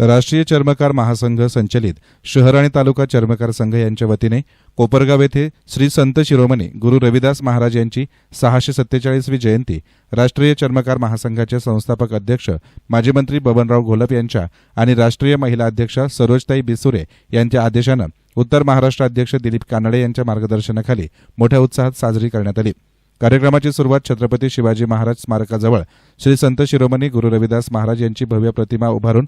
राष्ट्रीय चर्मकार महासंघ संचलित शहर आणि तालुका चर्मकार संघ यांच्या वतीने कोपरगाव येथे श्री संत शिरोमणी गुरु रविदास महाराज यांची सहाशे सत्तेचाळीसवी जयंती राष्ट्रीय चर्मकार महासंघाचे संस्थापक अध्यक्ष माजी मंत्री बबनराव घोलप यांच्या आणि राष्ट्रीय महिला अध्यक्षा सरोजताई बिसुरे यांच्या आदेशानं उत्तर महाराष्ट्र अध्यक्ष दिलीप कानडे यांच्या मार्गदर्शनाखाली मोठ्या उत्साहात साजरी करण्यात आली. कार्यक्रमाची सुरुवात छत्रपती शिवाजी महाराज स्मारकाजवळ श्री संत शिरोमणी गुरु रविदास महाराज यांची भव्य प्रतिमा उभारून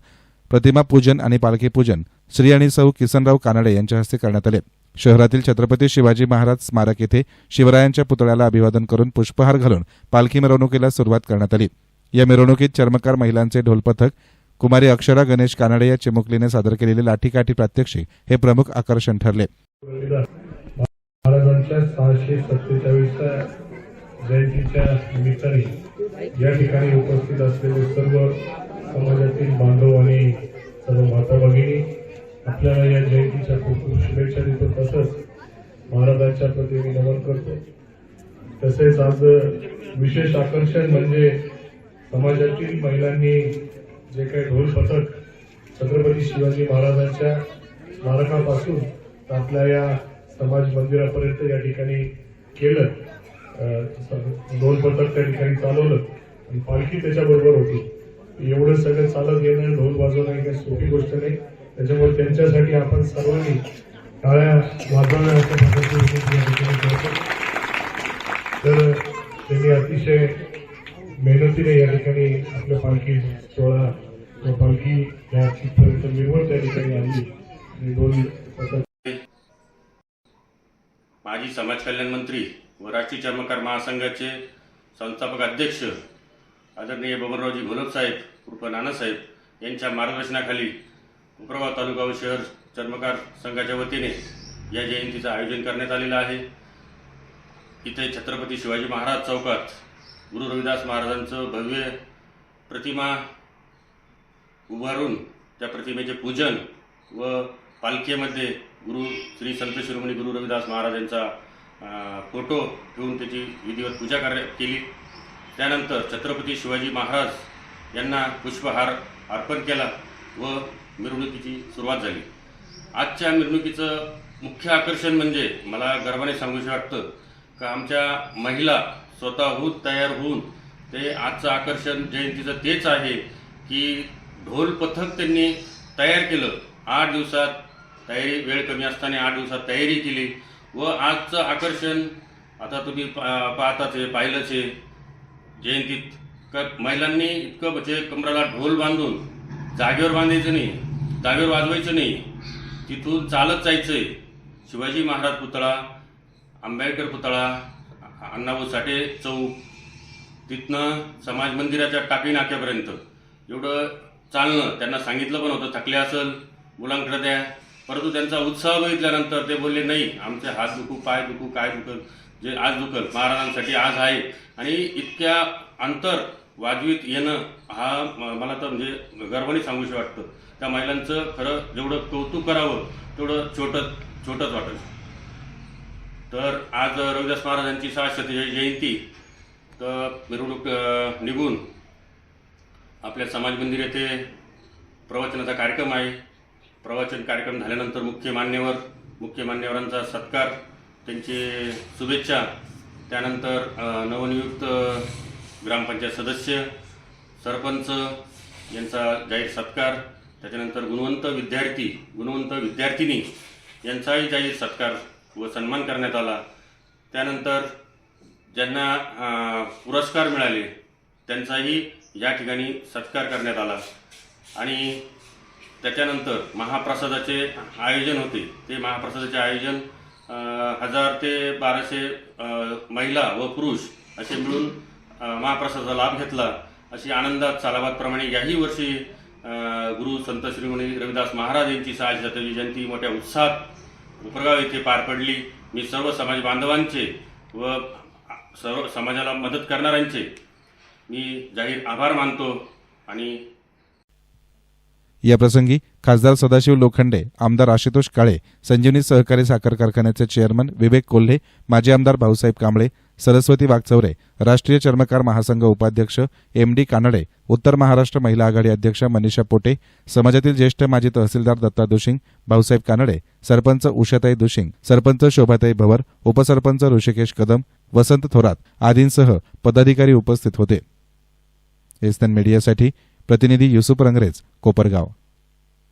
प्रतिमा पूजन आणि पालखी पूजन श्री आणि सौ किसनराव कानडे यांच्या हस्ते करण्यात आले. शहरातील छत्रपती शिवाजी महाराज स्मारक येथे शिवरायांच्या पुतळ्याला अभिवादन करून पुष्पहार घालून पालखी मिरवणुकीला सुरुवात करण्यात आली. या मिरवणुकीत चर्मकार महिलांचे ढोलपथक कुमारी अक्षरा गणेश कानडे या चिमुकलीने सादर केलेले लाठीकाठी प्रात्यक्षिक हे प्रमुख आकर्षण ठरले. सहाशे सत्तेचाळीसच्या जयंतीच्या निमित्ताने या ठिकाणी उपस्थित असलेले सर्व समाजातील अशा पद्धतीने नमन करतो. तसेच आज विशेष आकर्षण म्हणजे समाजातील महिलांनी जे काही ढोल पथक छत्रपती शिवाजी महाराजांच्या स्मारकापासून आपल्या या समाज मंदिरापर्यंत या ठिकाणी केलं. ढोल पथक त्या ठिकाणी चालवलं. आणि पालखी त्याच्याबरोबर होती. एवढं सगळं चालत येणं ढोल वाजवणं ही काही सोपी गोष्ट नाही. त्याच्यामुळे त्यांच्यासाठी आपण सर्वांनी टाळ्या वाजवण्या अशा या ठिकाणी तर त्यांनी अतिशय मेहनतीने या ठिकाणी आपल्या पालखी सोहळा व पालखी या तिथपर्यंत मिरवत त्या ठिकाणी आणली दोन माजी समाज कल्याण मंत्री व राष्ट्रीय चर्मकार महासंघाचे संस्थापक अध्यक्ष आदरणीय बबनरावजी घोलप साहेब कृपा नानासाहेब यांच्या मार्गदर्शनाखाली उप्रगाव तालुका व शहर चर्मकार संघाच्या वतीने या जयंतीचं आयोजन करण्यात आलेलं आहे. इथे छत्रपती शिवाजी महाराज चौकात गुरु रविदास महाराजांचं भव्य प्रतिमा उभारून त्या प्रतिमेचे पूजन व पालखीमध्ये गुरु श्री संत शिरोमणी गुरु रविदास महाराजांचा यांचा फोटो ठेवून त्याची विधिवत पूजा कार्य केली. त्यानंतर छत्रपती शिवाजी महाराज यांना पुष्पहार अर्पण केला. व मिरवणुकीची सुरुवात झाली. आजच्या मिरवणुकीचं मुख्य आकर्षण म्हणजे मला गर्वाने सांगूशी वाटतं का आमच्या महिला स्वतःहून तयार होऊन ते आजचं आकर्षण जयंतीचं तेच आहे की ढोल पथक त्यांनी तयार केलं. आठ दिवसात तयारी वेळ कमी असताना आठ दिवसात तयारी केली व आजचं आकर्षण आता तुम्ही पा- पाहताच आहे पाहिलंच आहे. जयंतीत का महिलांनी इतकं म्हणजे कमराला ढोल बांधून जागेवर बांधायचं नाही जागेवर वाजवायचं नाही. तिथून चालत जायचंय. शिवाजी महाराज पुतळा आंबेडकर पुतळा अण्णाभाऊ साठे चौक तिथनं समाज मंदिराच्या टाकी नाक्यापर्यंत. एवढं चालणं त्यांना सांगितलं पण होतं थकले असेल मुलांकडे द्या. परंतु त्यांचा उत्साह बघितल्यानंतर ते बोलले नाही आमचे हात दुखू पाय दुखू काय दुखल जे आज दुखल महाराजांसाठी आज आहे. आणि इतक्या अंतर वाजवीत येणं हा मला तर म्हणजे गर्वाने सांगूशी वाटतं. त्या महिलांचं खरं जेवढं कौतुक करावं तेवढं छोटं छोटंच वाटेल. तर आज रविदास महाराजांची सहाशे जयंती. तर मिरवणूक निघून आपल्या समाज मंदिर येथे प्रवचनाचा कार्यक्रम आहे. प्रवचन कार्यक्रम झाल्यानंतर मुख्य मान्यवर मुख्य मान्यवरांचा सत्कार त्यांची शुभेच्छा. त्यानंतर नवनियुक्त ग्रामपंचायत सदस्य सरपंच यांचा जाहीर सत्कार त्याच्यानंतर गुणवंत विद्यार्थी गुणवंत विद्यार्थिनी यांचाही जाहीर सत्कार व सन्मान करण्यात आला. त्यानंतर ज्यांना पुरस्कार मिळाले त्यांचाही या ठिकाणी सत्कार करण्यात आला. आणि त्याच्यानंतर महाप्रसादाचे आयोजन होते. ते महाप्रसादाचे आयोजन हजार ते बाराशे महिला व पुरुष असे मिळून महाप्रसादाचा लाभ घेतला. अशी आनंदात सालाबादप्रमाणे याही वर्षी गुरु संत श्रीमणी रविदास महाराज यांची सहाशे सत्तावी जयंती मोठ्या उत्साहात उपरगाव येथे पार पडली. मी सर्व समाज बांधवांचे व सर्व समाजाला मदत करणाऱ्यांचे मी जाहीर आभार मानतो आणि या प्रसंगी खासदार सदाशिव लोखंडे आमदार आशुतोष काळे संजीवनी सहकारी साखर कारखान्याचे चेअरमन विवेक कोल्हे माजी आमदार भाऊसाहेब कांबळे सरस्वती वागचौरे राष्ट्रीय चर्मकार महासंघ उपाध्यक्ष एम डी कानडे उत्तर महाराष्ट्र महिला आघाडी अध्यक्ष मनीषा पोटे समाजातील ज्येष्ठ माजी तहसीलदार दत्ता दुशिंग भाऊसाहेब कानडे सरपंच उषाताई दुशिंग सरपंच शोभाताई भवर उपसरपंच ऋषिकेश कदम वसंत थोरात आदींसह पदाधिकारी उपस्थित होते. एसएन मीडियासाठी प्रतिनिधी युसुफ रंगरेज कोपरगाव.